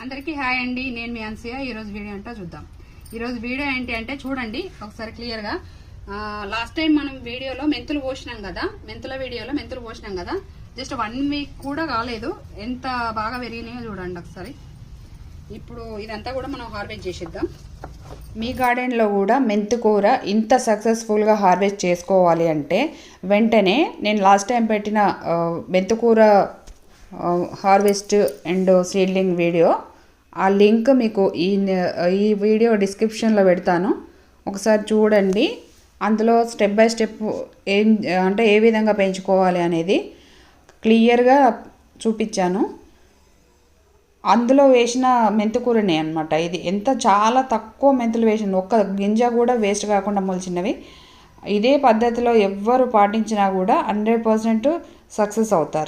అందరికీ హాయ్ అండి. నేను మీ అన్సియా. ఈరోజు వీడియో అంటే చూద్దాం. ఈరోజు వీడియో ఏంటి అంటే చూడండి ఒకసారి క్లియర్గా లాస్ట్ టైం మనం వీడియోలో మెంతులు పోసినాం కదా మెంతుల వీడియోలో మెంతులు పోసినాం కదా జస్ట్ వన్ వీక్ కూడా కాలేదు. ఎంత బాగా పెరిగినాయో చూడండి ఒకసారి. ఇప్పుడు ఇదంతా కూడా మనం హార్వెస్ట్ చేసేద్దాం. మీ గార్డెన్లో కూడా మెంతికూర ఇంత సక్సెస్ఫుల్గా హార్వెస్ట్ చేసుకోవాలి అంటే వెంటనే నేను లాస్ట్ టైం పెట్టిన ఆ, మెంతికూర హార్వెస్ట్ అండ్ సీడ్లింగ్ వీడియో ఆ లింక్ మీకు ఈ ఈ వీడియో డిస్క్రిప్షన్లో పెడతాను. ఒకసారి చూడండి. అందులో స్టెప్ బై స్టెప్ ఏం అంటే ఏ విధంగా పెంచుకోవాలి అనేది క్లియర్గా చూపించాను. అందులో వేసిన మెంతుకూరనే అనమాట ఇది. ఎంత చాలా తక్కువ మెంతులు వేసింది ఒక్క గింజ కూడా వేస్ట్ కాకుండా మొలిచినవి. ఇదే పద్ధతిలో ఎవ్వరు పాటించినా కూడా హండ్రెడ్ పర్సెంట్ సక్సెస్ అవుతారు.